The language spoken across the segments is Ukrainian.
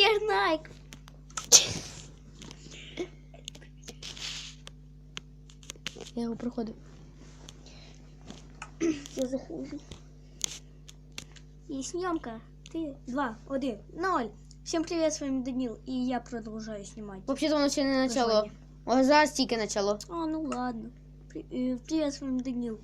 Містер Найк. Я його проходив. Я захожу. И съемка. Ты, два, один, ноль. Всем привет, с вами Данил, и я продолжаю снимать. Взагалі воно ще не почало. Названня. О, зараз тільки почало. А, ну ладно. При- э, Привет, с вами Данил.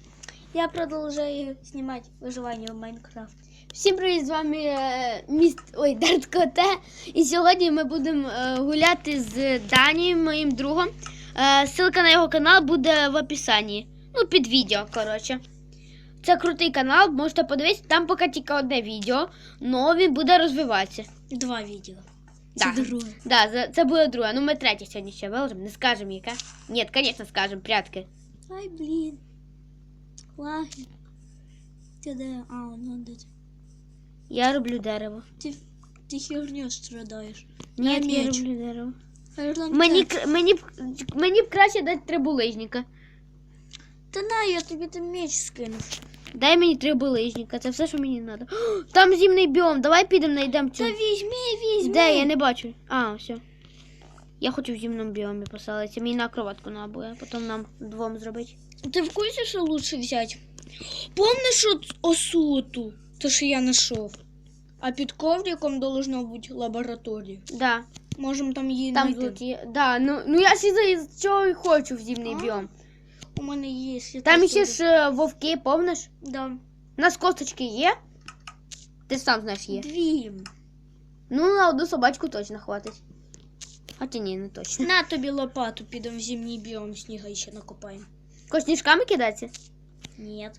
Я продолжаю снимать выживание в Майнкрафт. Всім привіт, з вами е, міст... Ой, Дарт Коте. І сьогодні ми будемо е, гуляти з Данією, моїм другом. Е, ссылка на його канал буде в описанні. Ну, під відео, коротше. Це крутий канал, можете подивитися. Там поки тільки одне відео, але він буде розвиватися. Два видео. Да. Це друге. Да, за- це буде друге. Ну, ми третє сьогодні ще виложимо. Не скажемо яке. Ні, звісно, скажемо, прятки. Ай, блин. Лаги. Ты да, а, ну да. Я роблю дерево. Ты, ты херню страдаешь. Ні, я меч. роблю дерево. Мені, мені, б- мені б краще дати три булижника. Та на, я тобі там меч скинув. Дай мені три булижника, це все, що мені треба. Там зімний біом, давай підемо знайдемо цю. Та візьми, візьми. Де? Я не бачу. А, все. Я хочу в зімному біомі поселитися. Мені на кроватку треба буде, потім нам двом зробити. Ти в курсі, що лучше взяти? Помниш от осоту? То, що я знайшов. А під ковриком должно бути лабораторія. Да, Можемо там її там знайти. тут є. Да, ну, ну я ще за чого і хочу в зімний А, біом. У мене є. я Там так ще люблю. ж е, вовки, помниш? Да. У нас косточки є. Ти ж сам знаєш є. Дві. Ну, на одну собачку точно хватить. Хоча ні, не точно. На тобі лопату, підемо в зимній біом сніга ще накопаємо. Косніжками кидатися? Ні.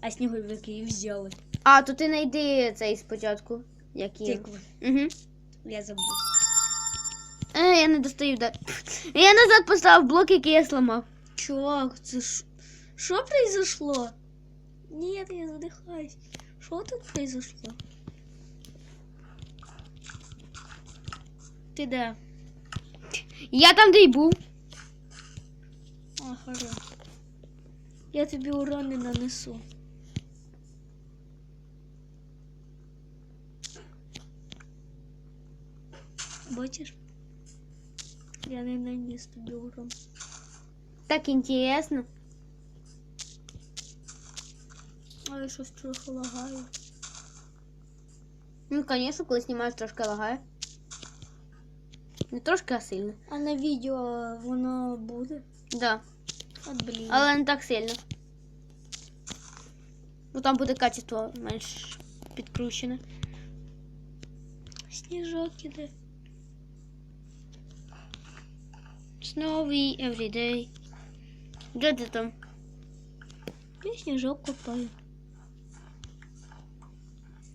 А сніговики взяли. А, то ти знайди цей спочатку. Як є. Угу. Я забув. Е, я не достаю. Да. Я назад поставив блок, який я зламав. Чувак, це ж... Що произошло? Нет, я задыхаюсь. Что тут произошло? Ты да. Я там, де й був. А, хорошо. Я тобі урон не нанесу. Бачиш? Я не наніс тобі урон. Так інтересно. Але щось трохи лагає. Ну, звісно, коли знімаєш, трошки лагає. Не трошки, а сильно. А на відео воно буде? Да. От блін. Але не так сильно. Бо там буде качество менш підкручене. Сніжок іде. Snowy everyday. Де ти там? Я сніжок копаю.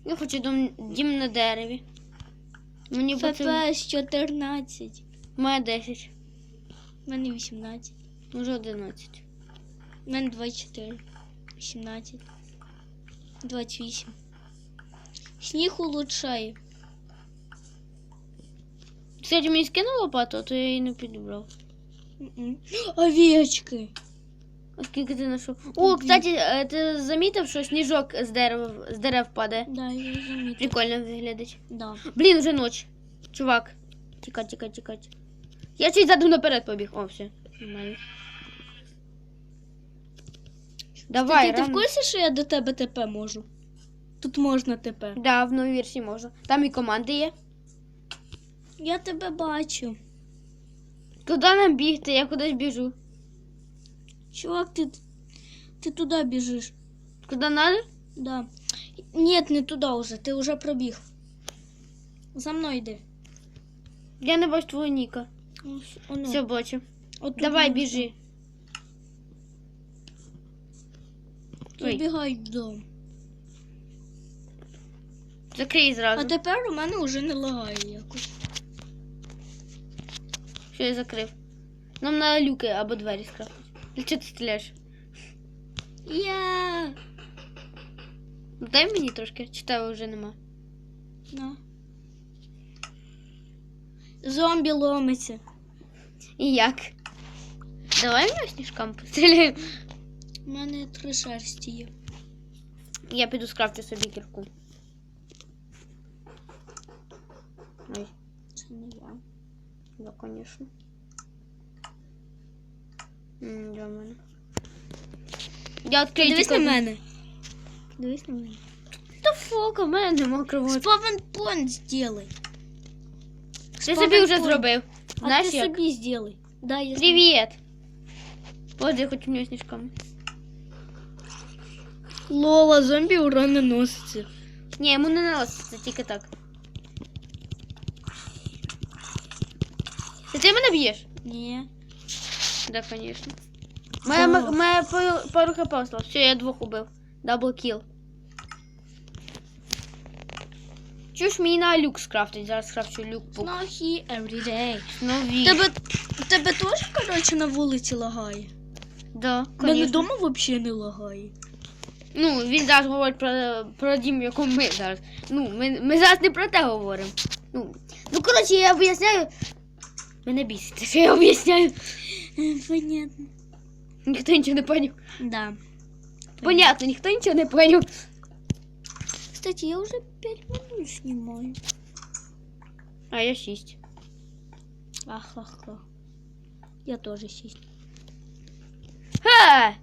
Я хочу дом, дім на дереві. Мені. ФПС 14. У мене 10. У мене 18. Може 11. У мене 24. 18. 28. Сніг улучшає. Кстати, мені скинув лопату, а то я її не підібрав. Овечки. А скільки ти знайшов? О, кстати, е, ти замітив, що сніжок з дерев, з дерев падає? Да, я замітив. Прикольно виглядить. Да. Блін, вже ноч. Чувак. Тікать, тікать, тікать. Я чуть задом наперед побіг. О, все. Нормально. Давай, Кстати, ти в рано. курсі, що я до тебе ТП можу? Тут можна ТП. Да, в новій версії можна. Там і команди є. Я тебе бачу. Куди нам бігти? Я кудись біжу. Чувак, ти, ти туди біжиш. Куди надо? Да. Нет, не туди вже, ти вже пробіг. За мною йди. Я не бачу твого ніка. Ось, Оно. Все бачу. Отут Давай, можна. біжи. Ой. Забігай в дом. Закрий А зразу. тепер у мене вже не лагає якось. Що я закрив. Нам на люки або двері скрафтити. Для чого ти стріляєш? Я. Ну, Дай мені трошки, чи тебе вже нема. На. Зомбі ломиться. І як? Давай ми сніжкам постріляємо. У мене три шерсті є. Я піду скрафтю собі кірку. Ой, Це не я. да, конечно. М, Да, мене. Я відкрию Дивись на тільки- мене. Дивись на мене. Та фок, у мене нема кровоточі. Спавен понт сделай. Ти собі вже зробив. А Знаєш ти як? собі сделай. Да, я знаю. Привіт! Ось я хочу в нього сніжками. Лола, зомбі урон не носиться. Ні, йому не наноситься, тільки так. Це ти мене б'єш? Ні. Да, конечно. Моя, м- моя пару, пару хп осталось. Все, я двох убив. Дабл кіл. Чуєш, мені на люк скрафтить. Зараз скрафчу люк. бук. Снохи every day. Нові. Тебе, тебе теж, коротше, на вулиці лагає? Да, Мене конечно. вдома взагалі не лагає. Ну, він зараз говорить про, про дім, в якому ми зараз. Ну, ми, ми зараз не про те говоримо. Ну, ну коротше, я об'ясняю. Ви не бісите, що я об'ясняю. Понятно. Ніхто нічого не поняв. Да. Понятно, ніхто нічого не поняв. Кстати, я уже 5 минут снимаю. А я шість. Ахаха. Я тоже сесть. Ха!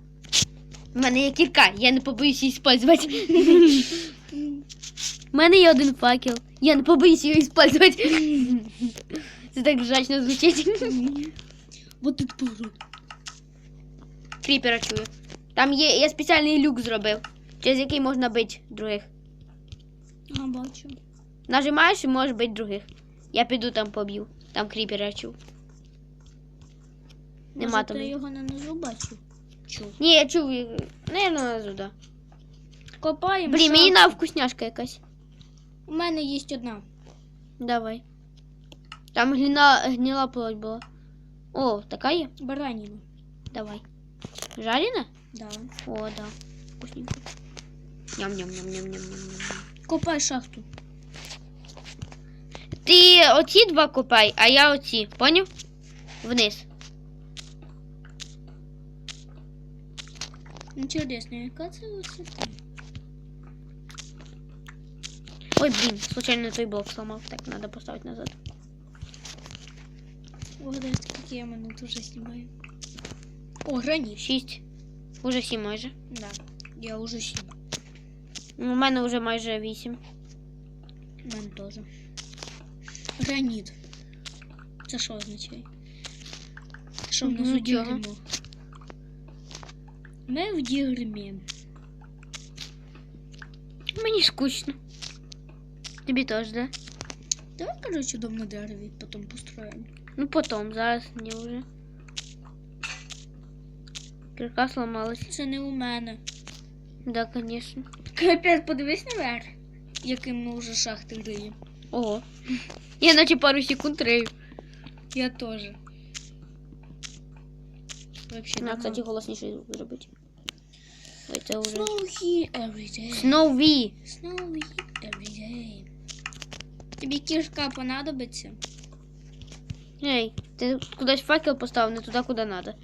У мене є кірка, я не побоюсь її использувати. У мене є один факел. Я не побоюсь її использувати. Це так жачно звучить. Вот тут поворот. Кріпера чую. Там є, я спеціальний люк зробив, через який можна бити других. А, бачу. Нажимаєш і можеш бити других. Я піду там поб'ю. Там кріпера чув. Нема Може, там ти його на низу бачив? Чув. Ні, я чув їх. Наверно, назу, да. Копаємо. Блін, мені на вкусняшка якась. У мене є одна. Давай. Там гніла, гніла плоть була. О, така є? Бараніна. Давай. Жарена? Да. О, да. Вкусненько. Ням-ням-ням-ням-ням-ням. Копай шахту. Ти оці два копай, а я оці. Поняв? Вниз. Інтересно, яка це висота? Ой, блін, случайно той блок сломав. Так, надо поставити назад. Угадай, скільки я минут уже знімаю. О, граніт. Шість. Уже сім майже. Да. Я уже сім. У мене вже майже вісім. У мене теж. Граніт. Це що означає? Що в нас Ну, у чого? дігримо? Ми в дігримі. Мені скучно. Тобі теж, да? Давай, короче, дом на дереві, потім построїмо. Ну потом, зараз не вже. Кирка сломалась. Це не у мене. Да, конечно. Капець, подивись наверх, яким ми вже шахти риємо. Ого. Я наче пару секунд рею. Я теж. Вообще, На, кстати, голосніше зробити. Ой, це вже. Snowy every day. Сноуві. Snowy every day. Тобі кішка понадобиться? Ей, ти кудись факел поставив не туди, куди треба.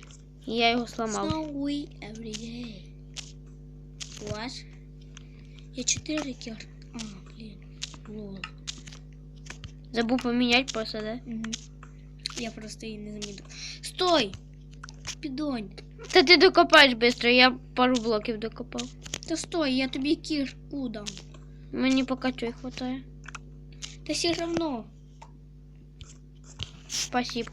І я його сломав. Snowy every day. What? Я чотири кір. А, блін. Лол. Забув поміняти просто, да? Угу. Я просто її не замітив. Стой! Підонь. Та ти докопаєш швидко, я пару блоків докопав. Та стой, я тобі кішку дам. Мені поки чого хватає. Та все равно. Спасибо.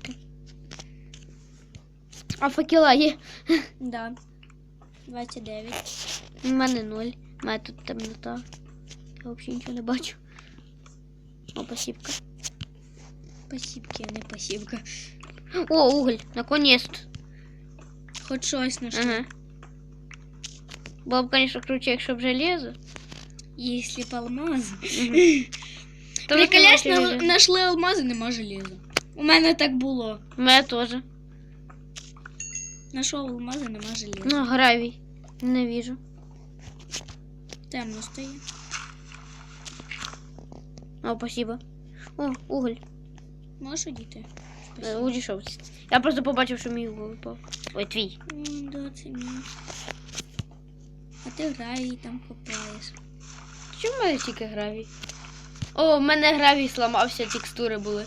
А факела є? Да. 29. У мене ноль. У мене тут темнота. Я взагалі нічого не бачу. О, пасівка. Пасівки, а не пасівка. О, уголь, наконец-то. Хоч щось знайшли. Ага. Було б, конечно, круче, якщо б железо. Якщо б алмаз. Мгм. То Приколяш, нема железа. знайшли алмази, нема железа. У мене так було. У мене теж. Знайшов алмази, нема железа. Ну, гравій. Ненавижу. Темно стає. О, спасибо. О, уголь. Можеш одіти? Е, Удійшов. Я просто побачив, що мій уголь випав. Ой, твій. М, Да, це мій. А ти грай і там копаєш. Чому в мене тільки гравій? О, в мене гравій сламався, текстури були.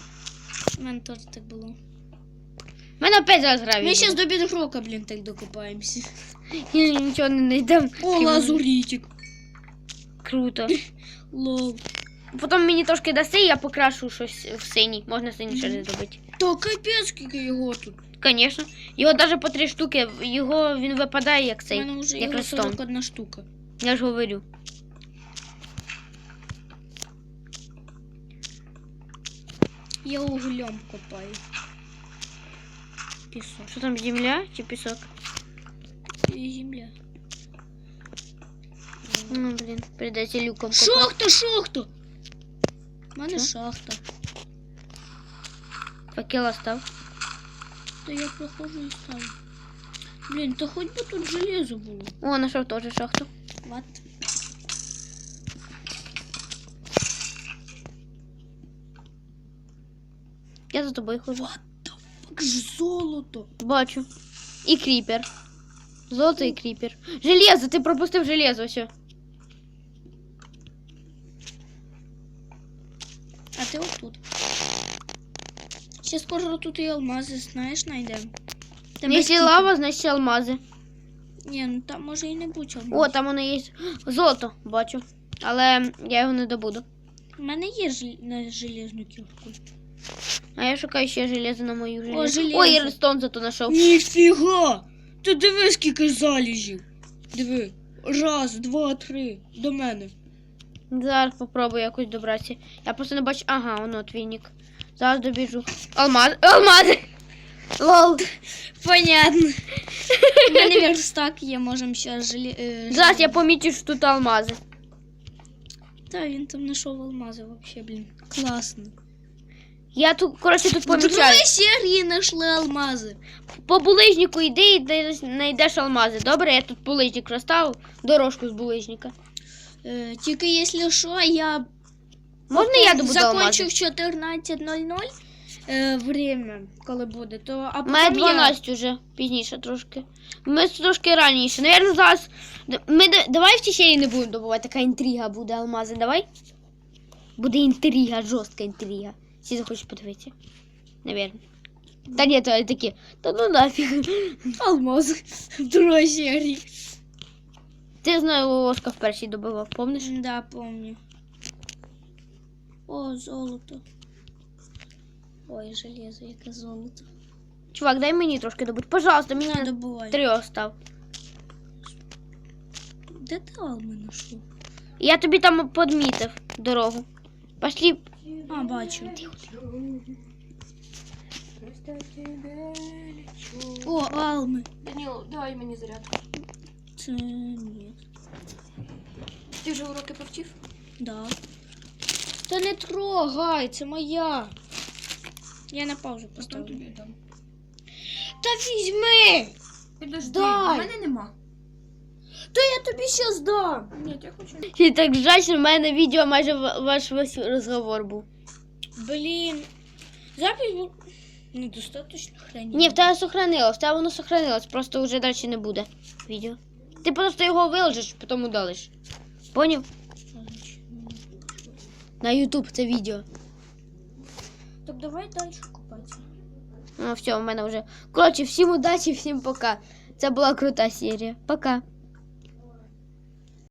У мене теж так було. У мене опять зараз гравій. Ми зараз до бідрока, блін, так докопаємося. І нічого не знайдемо. О, лазурітик. Круто. Лол. Потім мені трошки даси, я покрашу щось в синій. Можна синій ще зробити. Та капець, скільки його тут. Звісно. Його навіть по три штуки, його він випадає як У мене вже як його листом. 41 штука. Я ж говорю. Я углем копаю. Пісок. Що там, земля чи пісок? І земля. Ну, блін, прийдеться люком копати. Шахта, шахта! У мене Що? шахта. Факела став. Та я проходжу і ставлю. Блін, та хоч би тут железо було. О, знайшов теж шахту. What? Я за тобою ходжу. What the fuck? Золото. Бачу. І кріпер. Золото і кріпер. Железо, ти пропустив железо, все. А ти отут. Ще скоро тут і алмази, знаєш, знайдемо. Тебе Якщо лава, значить алмази. Ні, ну там може і не бути алмаз. О, там воно є. Золото, бачу. Але я його не добуду. У мене є жел... на железну кірку. А я шукаю ще железо на мою железо. железо. Ой, я редстон зато знайшов. Ніфіга! Ти диви, скільки заліжів. Диви. Раз, два, три. До мене. Зараз попробую якось добратися. Я просто не бачу. Ага, воно твійник. Зараз добіжу. Алмаз. Алмази! Лол. Понятно. У мене верстак є, можемо ще желе... е, Зараз я помітив, що тут алмази. Та він там знайшов алмази вообще, блін. Класно. Я тут, коротше, тут В другій серії знайшли алмази. По булижнику йди і знайдеш алмази. Добре, я тут булижник розставив, дорожку з булижника. Е, тільки якщо що, я Можна я добуду закончу в 14.00 е, время, коли буде, то а У мене потім я... 12 вже, пізніше трошки. Ми трошки раніше. Наверно, зараз. Ми да- давай в течені не будемо добувати, така інтрига буде алмази, давай. Буде інтрига, жорстка інтрига. Всі захочуть подивитися. Наверно. Та ні, то такі. Та ну нафіг. алмази в другій серії. Ти знаю, Оска в першій добивав, помниш? Да, помню. О, золото. Ой, железо, яке золото. Чувак, дай мені трошки добути. Пожалуйста, мені Не на добувай. три остав. Де ти алми знайшов? Я тобі там подмітив дорогу. Пошли. А, бачу. О, алми. Даніл, дай мені зарядку. Це ні. Ти вже уроки повчив? Да. Та не трогай, це моя. Я на паузу поставлю. Та візьми! Підожди, Дай. в мене нема. Та я тобі ще здам. Ні, я хочу. І так жаль, що в мене відео майже ваш весь розговор був. Блін. Запись був недостаточно хранить. Ні, в тебе сохранилось, в тебе воно сохранилось, просто вже далі не буде відео. Ти просто його виложиш, потім удалиш. Поняв? На YouTube це відео. Так давай далі купати. Ну, все, в мене вже. Коротше, всім удачі, всім пока. Це була крута серія. Пока.